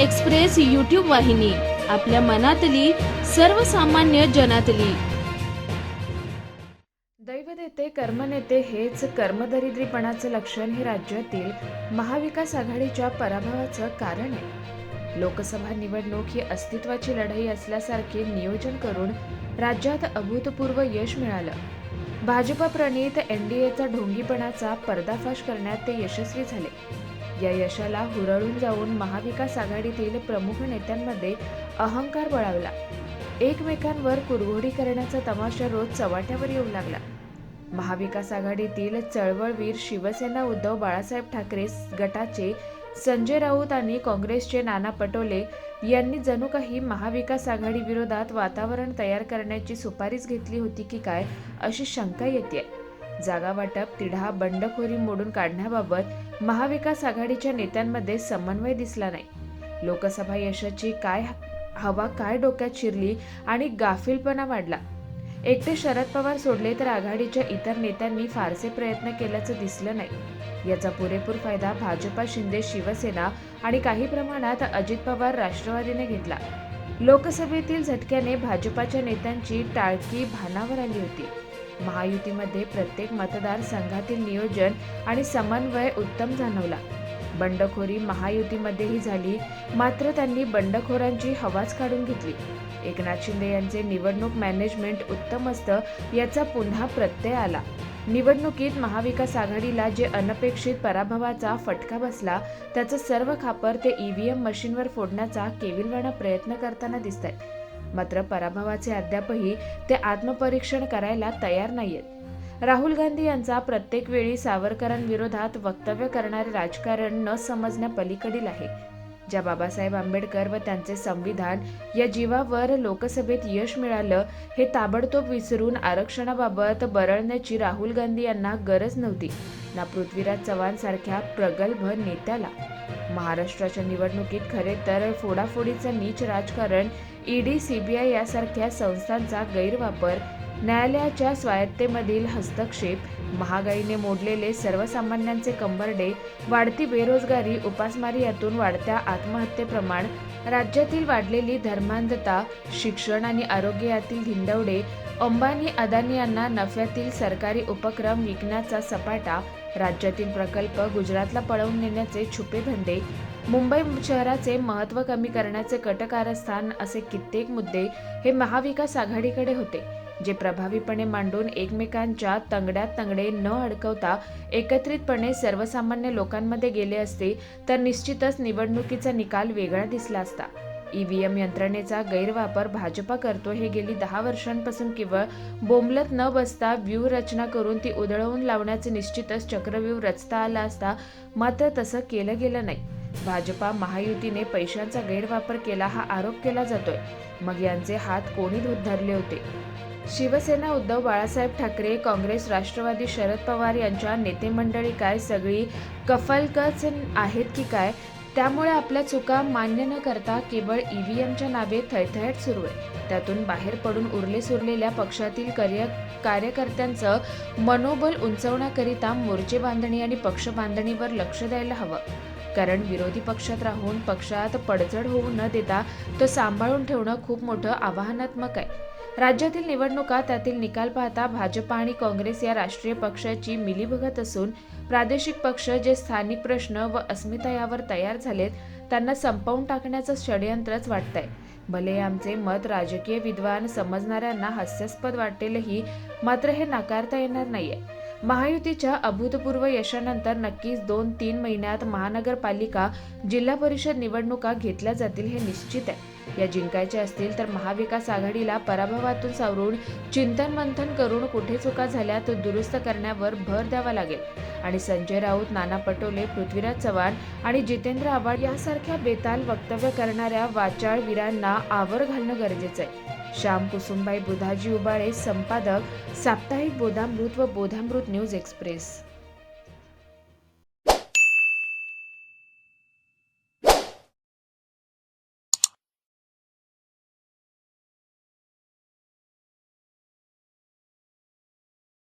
Express YouTube वाहिनी आपल्या मनातली सर्वसामान्य जनातली. दैवनेते कर्मनेते हेच कर्मदरिद्रीपणाचं लक्षण हे राज्यातील महाविकास आघाडीच्या पराभवाचं कारण आहे. लोकसभा निवडणूक ही अस्तित्वाची लढाई असल्यासारखे नियोजन करून राज्यात अभूतपूर्व यश मिळालं. भाजपा प्रणित एनडीएचा ढोंगीपणाचा पर्दाफाश करण्यात ते यशस्वी झाले. या यशाला हुरळून जाऊन महाविकास आघाडीतील प्रमुख नेत्यांमध्ये अहंकार बळावला. एकमेकांवर कुरघोडी करण्याचा तमाशा रोज चव्हाट्यावर येऊ लागला. महाविकास आघाडीतील चळवळवीर शिवसेना उद्धव बाळासाहेब ठाकरे गटाचे संजय राऊत आणि काँग्रेसचे नाना पटोले यांनी जणू काही महाविकास आघाडी विरोधात वातावरण तयार करण्याची सुपारीच घेतली होती की काय अशी शंका येते जागा वाटप तिढा बंडखोरी मोडून काढण्याबाबत महाविकास आघाडीच्या नेत्यांमध्ये समन्वय दिसला नाही. लोकसभा यशाची काय हवा काय डोक्यात शिरली आणि गाफीलपणा वाढला. एकटे शरद पवार सोडले तर आघाडीच्या इतर नेत्यांनी फारसे प्रयत्न केल्याचं दिसलं नाही. याचा पुरेपूर फायदा भाजपा शिंदे शिवसेना आणि काही प्रमाणात अजित पवार राष्ट्रवादीने घेतला. लोकसभेतील झटक्याने भाजपाच्या नेत्यांची टाळकी भानावर आली होती. महायुतीमध्ये प्रत्येक मतदारसंघातील नियोजन आणि समन्वय उत्तम जाणवला. बंडखोरी महायुतीमध्येही झाली मात्र त्यांनी बंडखोरांची हवाच काढून घेतली. एकनाथ शिंदे यांचे निवडणूक मॅनेजमेंट उत्तम असतं याचा पुन्हा प्रत्यय आला. निवडणुकीत महाविकास आघाडीला जे अनपेक्षित पराभवाचा फटका बसला त्याचं सर्व खापर ते ईव्हीएम मशीनवर फोडण्याचा केविलवाणा प्रयत्न करताना दिसत आहेत मात्र पराभवाचे अद्यापही ते आत्मपरीक्षण करायला तयार नाहीयेत. राहुल गांधी यांचा प्रत्येक वेळी सावरकरांविरोधात वक्तव्य करणारे राजकारण न समजण्या पलीकडील आहे. ज्या बाबासाहेब आंबेडकर व त्यांचे संविधान या जीवावर लोकसभेत यश मिळालं हे ताबडतोब विसरून आरक्षणाबाबत बरळण्याची राहुल गांधी यांना गरज नव्हती. ना पृथ्वीराज चव्हाणसारख्या प्रगल्भ नेत्याला. महाराष्ट्राच्या निवडणुकीत खरे तर फोडाफोडीचं नीच राजकारण ईडी सीबीआय यासारख्या संस्थांचा गैरवापर न्यायालयाच्या स्वायत्तेमधील हस्तक्षेप महागाईने मोडलेले सर्वसामान्यांचे कंबरडे वाढती बेरोजगारी उपासमारी यातून वाढत्या आत्महत्येप्रमाण राज्यातील वाढलेली धर्मांधता शिक्षण आणि आरोग्यातील धिंडवडे अंबानी अदानी यांना नफ्यातील सरकारी उपक्रम विकण्याचा सपाटा राज्यातील प्रकल्प गुजरातला पळवून नेण्याचे छुपे धंदे मुंबई शहराचे महत्त्व कमी करण्याचे कटकारस्थान असे कित्येक मुद्दे हे महाविकास आघाडीकडे होते. जे प्रभावीपणे मांडून एकमेकांच्या तंगड्यात तंगडे न अडकवता एकत्रितपणे सर्वसामान्य लोकांमध्ये गेले असते तर निश्चितच निवडणुकीचा निकाल वेगळा दिसला असता. ईव्हीएम यंत्रणेचा गैरवापर भाजपा करतो हे गेली दहा वर्षांपासून केवळ बोंबलत न बसता व्यूहरचना करून ती उधळवून लावण्याचे निश्चितच चक्रव्यूह रचता आला असता मात्र तसं केलं गेलं नाही. भाजपा महायुतीने पैशांचा गैरवापर केला हा आरोप केला जातोय. मग यांचे हात कोणी धरले होते? शिवसेना उद्धव बाळासाहेब ठाकरे काँग्रेस राष्ट्रवादी शरद पवार यांच्या नेतेमंडळी काय सगळी कफलकच आहेत की काय? त्यामुळे आपल्या चुका मान्य न करता केवळ ईव्हीएमच्या नावे थैथयाट सुरू आहे. त्यातून बाहेर पडून उरले सुरलेल्या पक्षातील कार्य कार्यकर्त्यांचं मनोबल उंचवण्याकरिता मोर्चे बांधणी आणि पक्ष बांधणीवर लक्ष द्यायला हवं. कारण विरोधी पक्षात राहून पक्षात पडझड होऊ न देता तो सांभाळून ठेवणं खूप मोठं आव्हानात्मक आहे. राज्यातील निवडणुका त्यातील निकाल पाहता भाजपा आणि काँग्रेस या राष्ट्रीय पक्षाची मिलीभगत असून प्रादेशिक पक्ष जे स्थानिक प्रश्न व अस्मिता यावर तयार झालेत त्यांना संपवून टाकण्याचं षडयंत्रच वाटतंय. भले आमचे मत राजकीय विद्वान समजणाऱ्यांना हास्यास्पद वाटेलही मात्र हे नाकारता येणार नाहीये. महायुतीच्या अभूतपूर्व यशानंतर नक्कीच दोन तीन महिन्यात महानगरपालिका जिल्हा परिषद निवडणुका घेतल्या जातील हे निश्चित आहे. या जिंकायच्या असतील तर महाविकास आघाडीला पराभवातून सावरून चिंतन मंथन करून कुठे चुका झाल्या तो दुरुस्त करण्यावर भर द्यावा लागेल. आणि संजय राऊत नाना पटोले पृथ्वीराज चव्हाण आणि जितेंद्र आव्हाड यासारख्या बेताल वक्तव्य करणाऱ्या वाचाळ वीरांना आवर घालणं गरजेचं आहे. श्याम कुसुमबाई बुधाजी उबाळे संपादक साप्ताहिक बोधामृत व बोधामृत न्यूज एक्सप्रेस.